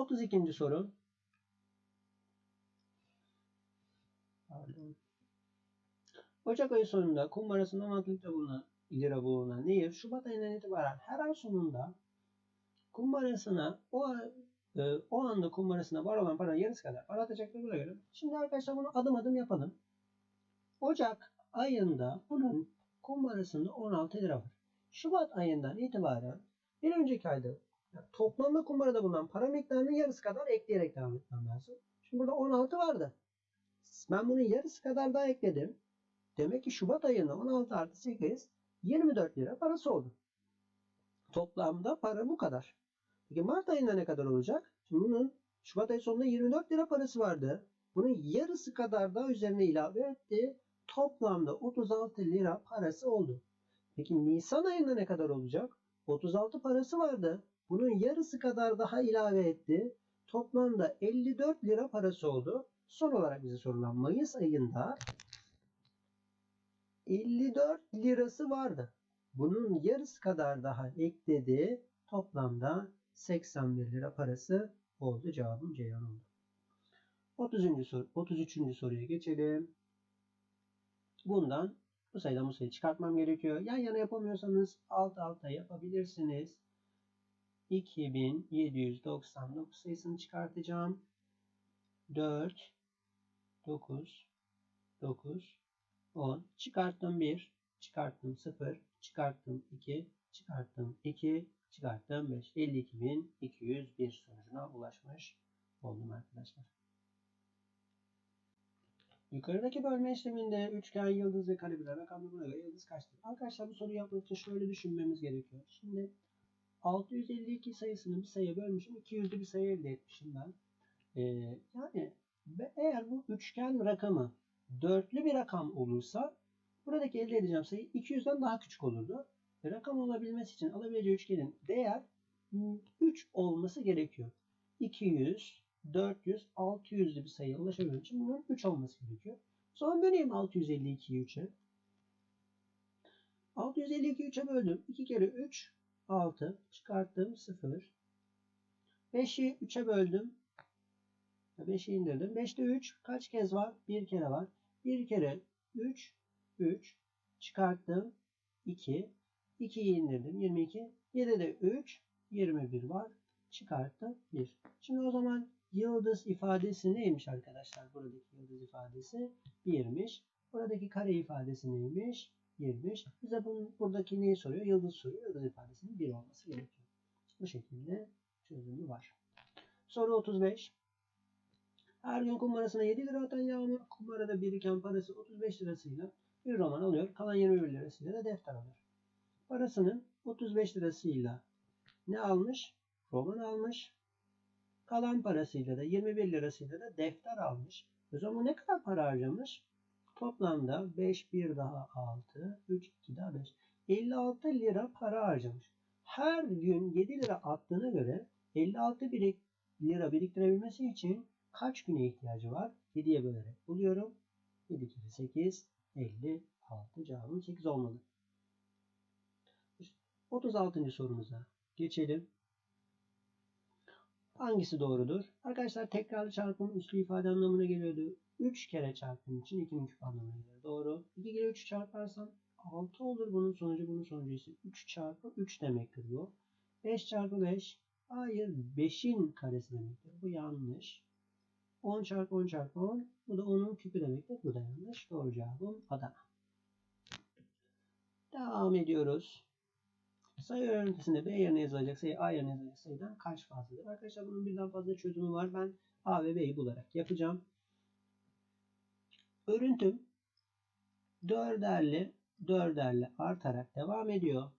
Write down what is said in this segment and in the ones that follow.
32. soru. Pardon. Ocak ayı sonunda kumbarasında 16 litre bulunan, lira bulunan Nehir, Şubat ayından itibaren her ay sonunda kumbarasına o, e, o anda kumbarasına var olan para yarısı kadar para atacaktır buna göre. Şimdi arkadaşlar bunu adım adım yapalım. Ocak ayında bunun kumbarasında 16 lira var. Şubat ayından itibaren bir önceki ayda yani toplamda kumbarada bulunan para miktarının yarısı kadar ekleyerek devam etmem lazım. Şimdi burada 16 vardı. Ben bunun yarısı kadar daha ekledim. Demek ki Şubat ayında 16 artı 8 24 lira parası oldu. Toplamda para bu kadar. Peki Mart ayında ne kadar olacak? Şimdi bunun Şubat ayı sonunda 24 lira parası vardı. Bunun yarısı kadar daha üzerine ilave etti. Toplamda 36 lira parası oldu. Peki Nisan ayında ne kadar olacak? 36 parası vardı. Bunun yarısı kadar daha ilave etti. Toplamda 54 lira parası oldu. Son olarak bize sorulan Mayıs ayında 54 lirası vardı. Bunun yarısı kadar daha ekledi. Toplamda 81 lira parası oldu. Cevabım Ceyhan oldu. 30. soru, 33. soruya geçelim. Bundan bu sayıdan bu sayıyı çıkartmam gerekiyor. Yan yana yapamıyorsanız alt alta yapabilirsiniz. 2799 sayısını çıkartacağım. 4 9 9 10 çıkarttım 1 çıkarttım 0 çıkarttım 2 çıkarttım 2 çıkarttım 5 52.201 sonucuna ulaşmış oldum arkadaşlar. Yukarıdaki bölme işleminde üçgen, yıldız ve kare birer rakamlı buna göre yıldız kaçtır? Arkadaşlar bu soruyu yapmak için şöyle düşünmemiz gerekiyor. Şimdi 652 sayısını bir sayıya bölmüşüm. 200'lü bir sayı elde etmişim ben. Ee, yani eğer bu üçgen rakamı dörtlü bir rakam olursa buradaki elde edeceğim sayı 200'den daha küçük olurdu. Ve rakam olabilmesi için alabileceği üçgenin değer 3 olması gerekiyor. 200, 400, 600'lü bir sayıya ulaşabilmem için bunun 3 olması gerekiyor. Zaman böleyim 652'yi 3'e. 652'yi 3'e böldüm. 2 kere 3, 6. Çıkarttım 0. 5'i 3'e böldüm. 5'i indirdim. 5'te 3 kaç kez var? 1 kere var. 1 kere 3, 3. Çıkarttım 2. 2'yi indirdim. 22. 7'de 3, 21 var. Çıkarttım 1. Şimdi o zaman yıldız ifadesi neymiş arkadaşlar? Buradaki yıldız ifadesi 1'miş. Buradaki kare ifadesi neymiş? 1'miş. Bize bunun, buradaki neyi soruyor? Yıldız soruyor. Yıldız ifadesinin 1 olması gerekiyor. Bu şekilde çözümü var. Soru 35. Her gün kumbarasına 7 lira atan Yağmur kumbarada biriken parası 35 lirasıyla bir roman alıyor. Kalan 21 lirasıyla da defter alıyor. Parasının 35 lirasıyla ne almış? Roman almış. Kalan parasıyla da 21 lirasıyla da defter almış. O zaman ne kadar para harcamış? Toplamda 5 1 daha 6 3 2 daha 5. 56 lira para harcamış. Her gün 7 lira attığına göre 56 birik, lira biriktirebilmesi için kaç güne ihtiyacı var? 7'ye bölerek buluyorum. 7 kere 8 56 cevabım 8 olmalı. 36. sorumuza geçelim. Hangisi doğrudur? Arkadaşlar tekrarlı çarpım üslü ifade anlamına geliyordu. 3 kere çarpım için 2'nin küp anlamına gelir. Doğru. 2 kere 3 çarparsam 6 olur bunun sonucu. Bunun sonucu ise 3 çarpı 3 demektir bu. 5 çarpı 5. Hayır 5'in karesi demektir. Bu yanlış. 10 çarpı 10 çarpı 10. Bu da 10'un küpü demektir. Bu da yanlış. Doğru cevabım Adana. Devam ediyoruz. Sayı öğrentisinde B yerine yazılacak sayı A yerine yazılacak sayıdan kaç fazladır? Arkadaşlar bunun birden fazla çözümü var. Ben A ve B'yi bularak yapacağım. Örüntüm dörderli dörderli artarak devam ediyor.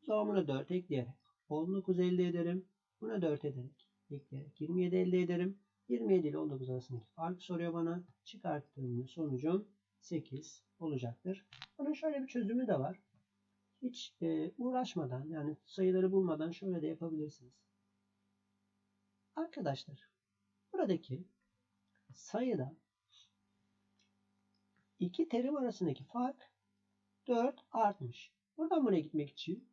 Sonra buna 4 ekleyerek 19 elde ederim. Buna 4 ederek ekleyerek 27 elde ederim. 27 ile 19 arasındaki farkı soruyor bana. Çıkarttığım sonucum 8 olacaktır. Bunun şöyle bir çözümü de var. Hiç e, uğraşmadan yani sayıları bulmadan şöyle de yapabilirsiniz. Arkadaşlar buradaki sayıda iki terim arasındaki fark 4 artmış. Buradan buraya gitmek için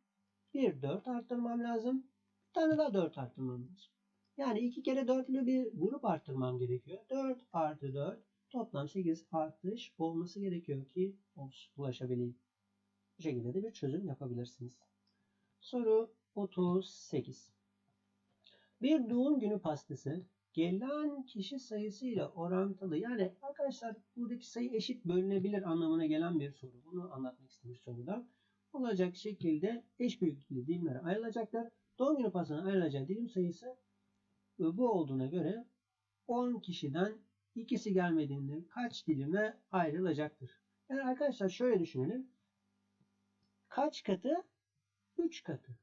bir 4 arttırmam lazım. Bir tane daha 4 arttırmam lazım. Yani 2 kere dörtlü bir grup arttırmam gerekiyor. 4 artı 4 toplam 8 artış olması gerekiyor ki ulaşabileyim. Bu şekilde de bir çözüm yapabilirsiniz. Soru 38. Bir doğum günü pastası gelen kişi sayısıyla orantılı. Yani arkadaşlar buradaki sayı eşit bölünebilir anlamına gelen bir soru. Bunu anlatmak istemiş soruda. Olacak şekilde eş büyüklüklü dilimlere ayrılacaklar. Doğum günü pastasının ayrılacağı dilim sayısı bu olduğuna göre 10 kişiden ikisi gelmediğinde kaç dilime ayrılacaktır? Yani arkadaşlar şöyle düşünelim. Kaç katı? 3 katı.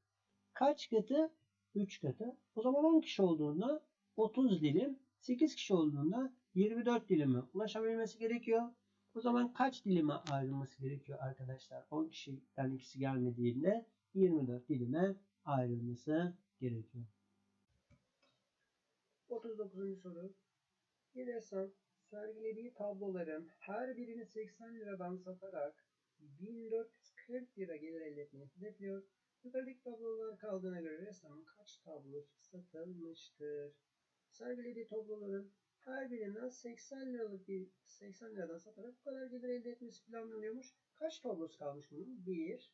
Kaç katı? 3 katı. O zaman 10 kişi olduğunda 30 dilim, 8 kişi olduğunda 24 dilime ulaşabilmesi gerekiyor. O zaman kaç dilime ayrılması gerekiyor arkadaşlar? 10 kişiden ikisi gelmediğinde 24 dilime ayrılması gerekiyor. 39. soru. Ressam sergilediği tabloların her birini 80 liradan satarak 1440 lira gelir elde etmeyi hedefliyor. Yukarıdaki tablolar kaldığına göre ressamın kaç tablosu satılmıştır? Sergilediği tabloların her birinden 80 liralık bir 80 liradan satarak bu kadar gelir elde etmesi planlanıyormuş. Kaç tablosu kalmış bunun? 1,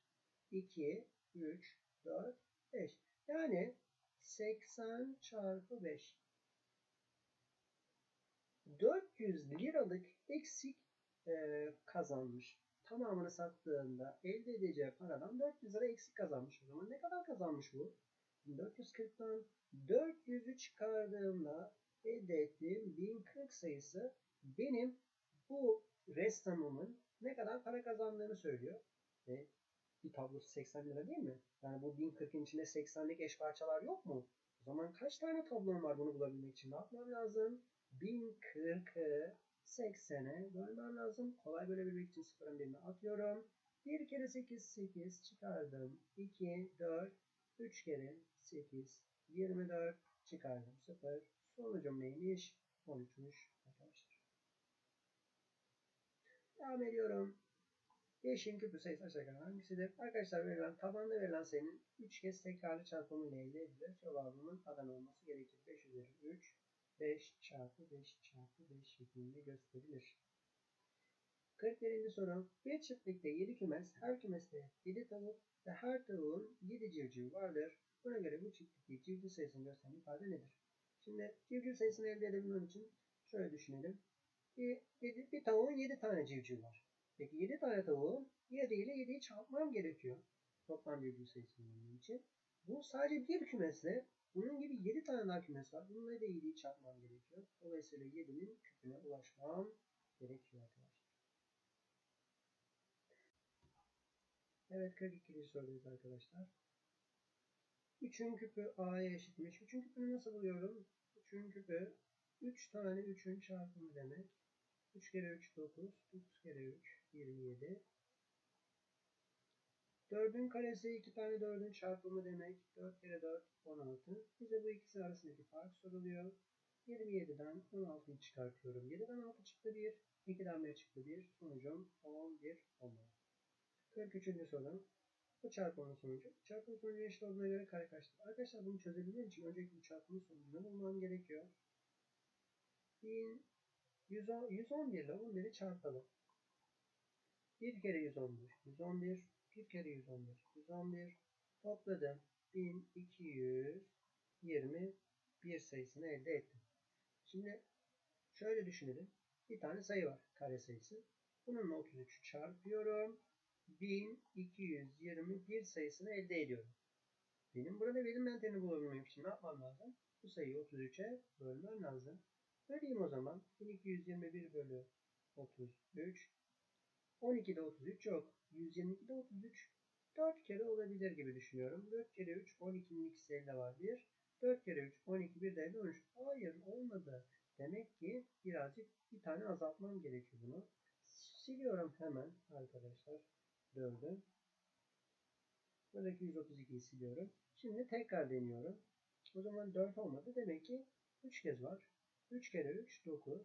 2, 3, 4, 5. Yani 80 çarpı 5. 400 liralık eksik e, kazanmış. Tamamını sattığında elde edeceği paradan 400 lira eksik kazanmış. O zaman ne kadar kazanmış bu? 1440'tan 400'ü çıkardığımda elde ettiğim 1040 sayısı benim bu ressamımın ne kadar para kazandığını söylüyor. Ve bir tablosu 80 lira değil mi? Yani bu 1040'ın içinde 80'lik eş parçalar yok mu? O zaman kaç tane tablom var bunu bulabilmek için? Ne yapmam lazım? 1040'ı 80'e bölmem lazım. Kolay bölebilmek için sıfırın birine atıyorum. 1 kere 8 8 çıkardım. 2 4 3 kere 8 24 çıkardım 0. Sonucum neymiş? 13'müş arkadaşlar. Devam ediyorum. 5'in küpü sayısı aşağıya hangisidir? Arkadaşlar verilen tabanda verilen sayının 3 kez tekrarlı çarpımı ile elde edilir. Cevabımın Adana olması gerekir. 5 üzeri 3 5 çarpı 5 çarpı 5 şeklinde gösterilir. 41. soru. Bir çiftlikte 7 kümes, her kümeste 7 tavuk ve her tavuğun 7 civciv vardır. Buna göre bu çiftlikteki civciv sayısını gösteren ifade nedir? Şimdi civciv sayısını elde edebilmem için şöyle düşünelim. Bir, bir, bir tavuğun 7 tane civciv var. Peki 7 tane tavuğun 7 ile 7'yi çarpmam gerekiyor. Toplam civciv sayısını bulmam için. Bu sadece bir kümesle bunun gibi 7 tane daha kümes var. Bununla da 7'yi çarpmam gerekiyor. Dolayısıyla 7'nin küpüne ulaşmam gerekiyor arkadaşlar. Evet 42. sorudayız arkadaşlar. 3'ün küpü a'ya eşitmiş. 3'ün küpünü nasıl buluyorum? 3'ün küpü 3 tane 3'ün çarpımı demek. 3 kere 3 9, 9 kere 3 27. 4'ün karesi 2 tane 4'ün çarpımı demek. 4 kere 4 16. Bize bu ikisi arasındaki fark soruluyor. 27'den 16'yı çıkartıyorum. 7'den 6 çıktı 1. 2'den 1 çıktı 1. Sonucum 11 olmalı. 43. soru. Bu çarpımın sonucu. Çarpımın sonucu eşit olduğuna göre kare kaçtır? Arkadaşlar bunu çözebilmem için öncelikle bu çarpımın sonucunu bulmam gerekiyor. 1000 110, 111 ile 11'i çarpalım. 1 kere 111, 111, 1 kere 111, 111 topladım. 1221 sayısını elde ettim. Şimdi şöyle düşünelim. Bir tane sayı var. Kare sayısı. Bununla 33'ü çarpıyorum. 1221 sayısını elde ediyorum. Benim burada verim mentalini bulabilmem için ne yapmam lazım? Bu sayıyı 33'e bölmem lazım. Böleyim o zaman. 1221 bölü 33. 12'de 33 yok. 122'de 33 4 kere olabilir gibi düşünüyorum. 4 kere 3 12'nin ikisi elde var 1. 4 kere 3 12 bir de elde 13. Hayır olmadı. Demek ki birazcık bir tane azaltmam gerekiyor bunu. Siliyorum hemen arkadaşlar. 4'ü. Buradaki 132'yi siliyorum. Şimdi tekrar deniyorum. O zaman 4 olmadı. Demek ki 3 kez var. 3 kere 3 9.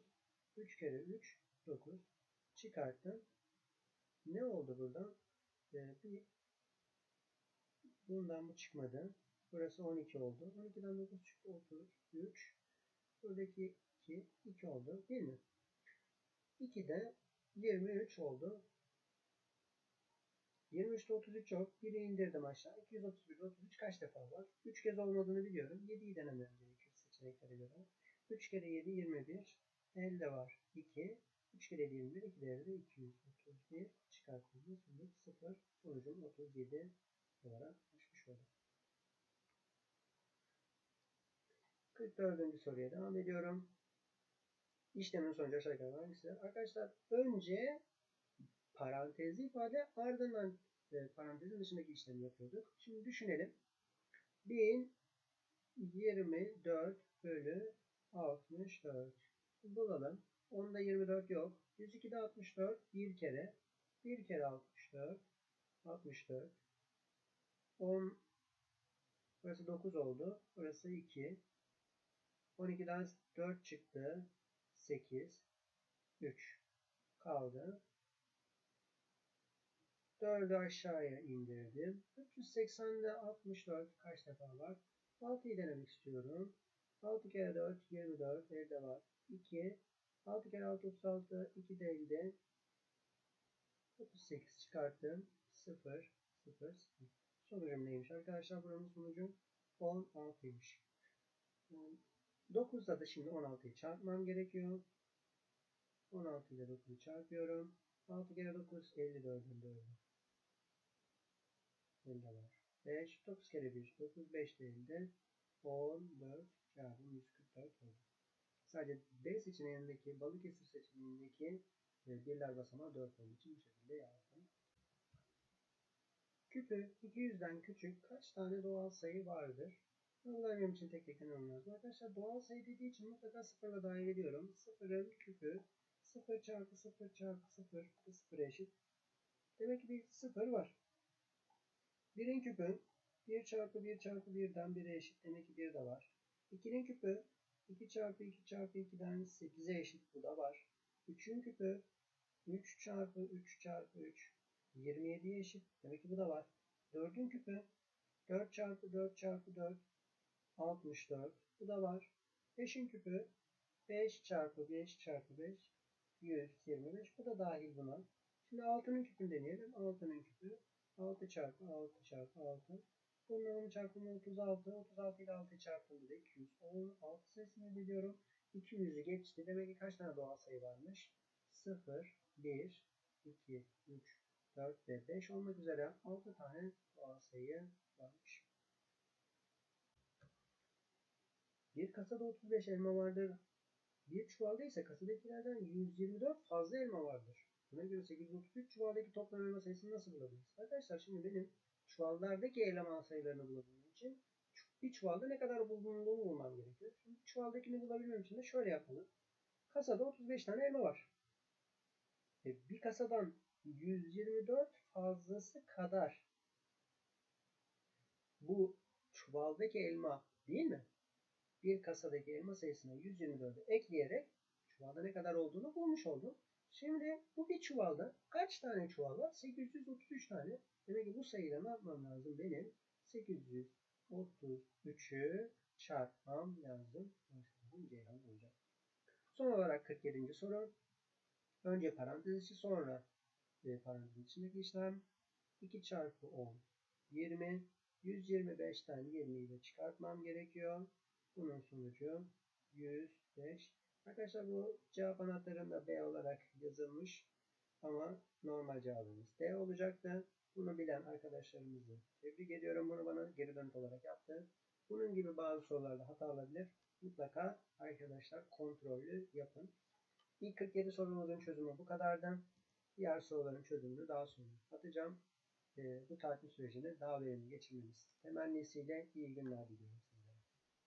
3 kere 3 9. Çıkarttım. Ne oldu burada? Ee, bir bundan bu çıkmadı. Burası 12 oldu. 12'den 9 çıktı 33. Buradaki 2, 2 oldu değil mi? 2 de 23 oldu. 23'te 33 yok. 1'i indirdim aşağı. 231, 33 kaç defa var? 3 kez olmadığını biliyorum. 7'yi denemem gerekiyor seçeneklere göre. 3 kere 7, 21. Elde var 2. 3 kere 7, 21. 2 değeri de 231. Çıkartıldı. Sonuç 0. Sonucum 37 olarak düşmüş oldu. 44. soruya devam ediyorum. İşlemin sonucu aşağı yukarı hangisidir? Arkadaşlar önce parantezli ifade ardından e, parantezin dışındaki işlemi yapıyorduk. Şimdi düşünelim. 1024 bölü 64. Bulalım. Onda 24 yok. 102'de 64 bir kere. Bir kere 64. 64. 10 Burası 9 oldu. Burası 2. 12'den 4 çıktı. 8. 3. Kaldı. 4'ü aşağıya indirdim. 380'de 64 kaç defa var? 6'yı denemek istiyorum. 6 kere 4 24 elde var. 2 6 kere 6 36 2 de elde 38 çıkarttım. 0 0 0. Sonucum neymiş arkadaşlar? Buranın sonucu 16'ymış. 9'da da şimdi 16'yı çarpmam gerekiyor. 16 ile 9'u çarpıyorum. 6 kere 9 54'ün 4'ü. Elde var. 5 9 kere 1 9 5 de elde 14 çarpı 144 oldu. Sadece B seçeneğindeki Balıkesir seçeneğindeki e, birler basamağı 4 olduğu için bu şekilde yazdım. Küpü 200'den küçük kaç tane doğal sayı vardır? Uygulamam için tek tek lazım. Arkadaşlar doğal sayı dediği için mutlaka sıfırla dahil ediyorum. Sıfırın küpü 0 çarpı 0 çarpı 0 bu sıfıra eşit. Demek ki bir sıfır var. 1'in küpü 1 çarpı 1 çarpı 1'den 1'e eşit. Demek ki 1 de var. 2'nin küpü 2 çarpı 2 çarpı 2'den 8'e eşit. Bu da var. 3'ün küpü 3 çarpı 3 çarpı 3 27'ye eşit. Demek ki bu da var. 4'ün küpü 4 çarpı 4 çarpı 4 64. Bu da var. 5'in küpü 5 çarpı 5 çarpı 5 125. Bu da dahil buna. Şimdi 6'nın küpünü deneyelim. 6'nın küpü 6 çarpı 6 çarpı 6. Bunun 10 çarpımı 36. 36 ile 6'yı çarptığımda 210. 6 sayısını elde ediyorum. 200'ü geçti. Demek ki kaç tane doğal sayı varmış? 0, 1, 2, 3, 4 ve 5 olmak üzere 6 tane doğal sayı varmış. Bir kasada 35 elma vardır. Bir çuvalda ise kasadakilerden 124 fazla elma vardır. Buna göre 833 çuvaldaki toplam elma sayısını nasıl bulabiliriz? Arkadaşlar şimdi benim çuvallardaki elma sayılarını bulabilmem için bir çuvalda ne kadar bulunduğunu bulmam gerekiyor. Şimdi çuvaldakini bulabilmem için de şöyle yapalım. Kasada 35 tane elma var. E, bir kasadan 124 fazlası kadar bu çuvaldaki elma değil mi? Bir kasadaki elma sayısına 124'ü ekleyerek çuvalda ne kadar olduğunu bulmuş oldum. Şimdi bu bir çuvalda kaç tane çuval var? 833 tane. Demek ki bu sayıyla ne yapmam lazım? Benim 833'ü çarpmam lazım. Ceyhan olacak. Son olarak 47. soru. Önce parantez içi sonra e, parantez içindeki işlem. 2 çarpı 10 20. 125'ten 20'yi de çıkartmam gerekiyor. Bunun sonucu 105. Arkadaşlar bu cevap anahtarında B olarak yazılmış ama normal cevabımız D olacaktı. Bunu bilen arkadaşlarımızı tebrik ediyorum. Bunu bana geri dönüt olarak yaptı. Bunun gibi bazı sorularda hata olabilir. Mutlaka arkadaşlar kontrollü yapın. İlk 47 sorumuzun çözümü bu kadardı. Diğer soruların çözümünü daha sonra atacağım. Ee, bu takip sürecini daha verimli geçirmemiz temennisiyle iyi günler diliyorum.